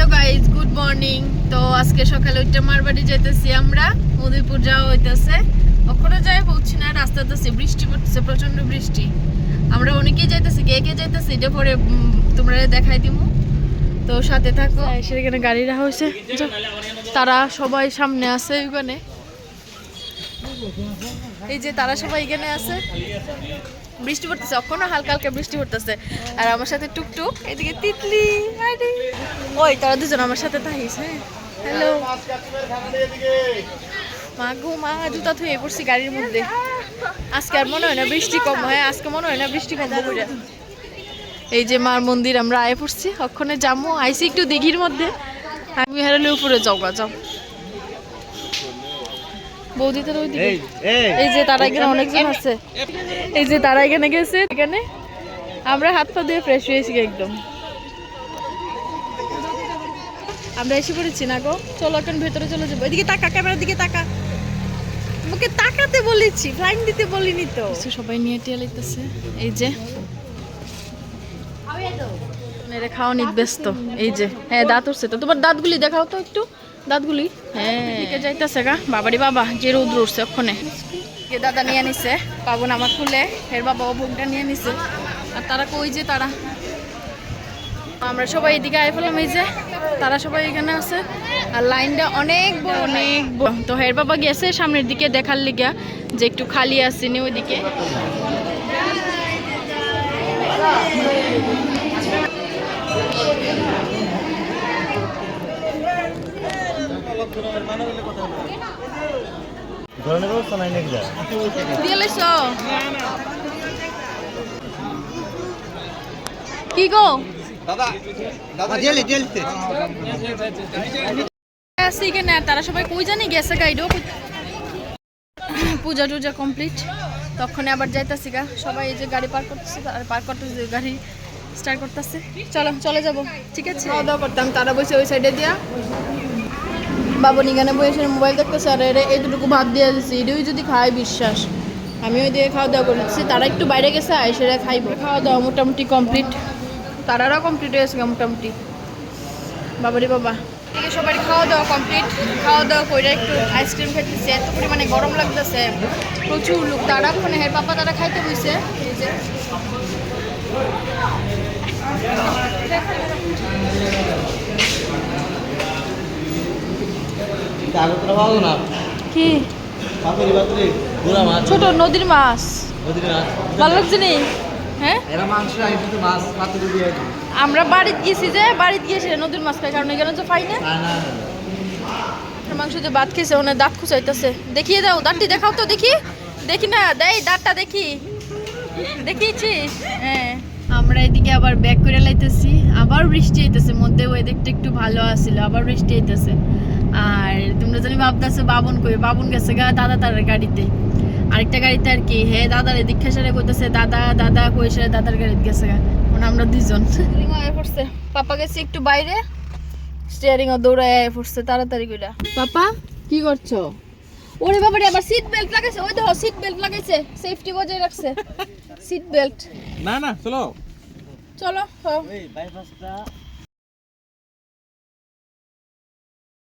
Hello guys good morning তো আজকে সকালে ওইটা মার বাড়ি যাইতেছি আমরা, উদয়পুর যাওয়া হইতেছে। ওখানে যাই পৌঁছি না রাস্তাতে বৃষ্টি পড়তেছে প্রচণ্ড বৃষ্টি। আমরা অনেকেই যাইতেছি, কে কে যাইতেছি, এটা পরে তোমরা দেখাই দিমু। তো সাথে থাকো। সেখানে গাড়ি রাখা হয়েছে। তারা সবাই সামনে আছে ওখানে এই যে তারা সবাই এখানে আছে। বৃষ্টি পড়তেছে, এখনও হালকা হালকা বৃষ্টি পড়তেছে। আর আমার সাথে টুকটুক, এদিকে তিতলি আরে ওই, তারা দুজন আমার সাথে থাকিস হ্যাঁ। হ্যালো মা গো, মা, জুতা থুয়ে পড়ছি গাড়ির মধ্যে। আজকে আর মনে হয় না বৃষ্টি কম, হয়, আজকে মনে হয় না বৃষ্টি কম হবে। এই যে মার মন্দির, আমরা আয় পড়ছি। অক্ষণে যাব আইসি একটু দিঘির মধ্যে। আমি হারালে উপরে যাও যাও। বৌদি তো ওইদিকে। এই যে তারা এখানে অনেকজন আছে। এই যে তারা এখানে গেছে এখানে আমরা হাত পা দিয়ে ফ্রেশ হয়েছি একদম। আমরা এসে পড়েছি না গো? চলো এখন ভেতরে চলে যাব। এদিকে তাকা ক্যামেরার দিকে তাকা। মুখে তাকাতে বলেছি ফ্লাইং দিতে বলিনি তো। সবাই নিয়ে টিয়া লইতেছে। এই যে। মেরে খাওয়া নিত ব্যস্ত। এই যে। হ্যাঁ দাঁত উঠছে তো। তোমার দাঁতগুলি দেখাও তো একটু। দাঁতগুলি? হ্যাঁ। যাইতেছে গা। বাবারি বাবা যে রৌদ্র উঠছে ওখানে কে দাদা নিয়ে নিছে পাবন আমার খুলে এর বাবা ও বোনটা নিয়ে নিছে। আর তারা কই যে তারা? আমরা সবাই এদিকে আয় ফেলাম এই যে। তারা সবাই এখানে আছে। আর লাইনটা অনেক বড় অনেক বড়। তো হের বাবা গেছে সামনের দিকে দেখার লিগা যে একটু খালি আসেনি ওইদিকে। কি আর তারা সবাই কই জানি গেছে গাইডও পূজা টুজা কমপ্লিট তখন আবার যাইতাছি গা সবাই এই যে গাড়ি পার করতেছে পার করতেছে গাড়ি স্টার্ট করতেছে চলো। চলে যাব ঠিক আছে খাওয়া দাওয়া করতাম তারা বসে ওই সাইডে দিয়া বাবনি গানে বসে মোবাইল দেখতেছে, আর এরে এইটুকু ভাত দিয়ে দিচ্ছি এটাই যদি খায় বিশ্বাস। আমি ওই দিয়ে খাওয়া দাওয়া করতেছি তারা একটু বাইরে গেছে আইসেরা খাইব। খাওয়া দাওয়া মোটামুটি কমপ্লিট তারারাও কমপ্লিট হয়েছে মোটামুটি। বাবারে বাবা। এদিকে সবার খাওয়া দাওয়া কমপ্লিট খাওয়া দাওয়া করে একটু আইসক্রিম খাইতেছে। এত পরিমাণে গরম লাগতেছে। প্রচুর লোক। তারা ওখানে হের পাপা তারা খাইতে বইছে এই যে আগতরা ভালো না কি? ছোট নদীর মাছ। নদীর মাছ। ভালো লাগছে নি? হ্যাঁ? দিয়ে আমরা বাড়িতে গেছি যে বাড়িতে গিয়েছে নদীর মাছ খাই কারণ এখানে তো পাই না। মাংস যে ভাত খেয়েছে ওনে দাঁত খুঁচাইতেছে। দেখিয়ে দাও দাঁতটি দেখাও তো দেখি। দেখি না দেই দাঁতটা দেখি। দেখিয়েছিস হ্যাঁ। আমরা এদিকে আবার ব্যাক করে লাইতেছি। আবার বৃষ্টি হইতেছে মধ্যে ওয়েদারটা একটু ভালো আসছিল আবার বৃষ্টি হইতেছে। আর তোমরা জানি ভাবতেছো বাবন কই? বাবন গেছে গা দাদা তার গাড়িতে। আরেকটা গাড়িতে আর কি হে দাদার দীক্ষা সারে কইতেছে দাদা দাদা কই? সারে দাদার গাড়িতে গেছে গা। মানে আমরা দুইজন। পড়ছে। পাপা গেছে একটু বাইরে। স্টিয়ারিং ও দৌড়ায় আয় পড়ছে তাড়াতাড়ি কইরা। পাপা কি করছ? ওরে বাবারে আবার সিট বেল্ট লাগাইছে। ওই দেখো সিট বেল্ট লাগাইছে। সেফটি বজায় রাখছে। সিট বেল্ট না না চলো। চলো। এই বাইপাসটা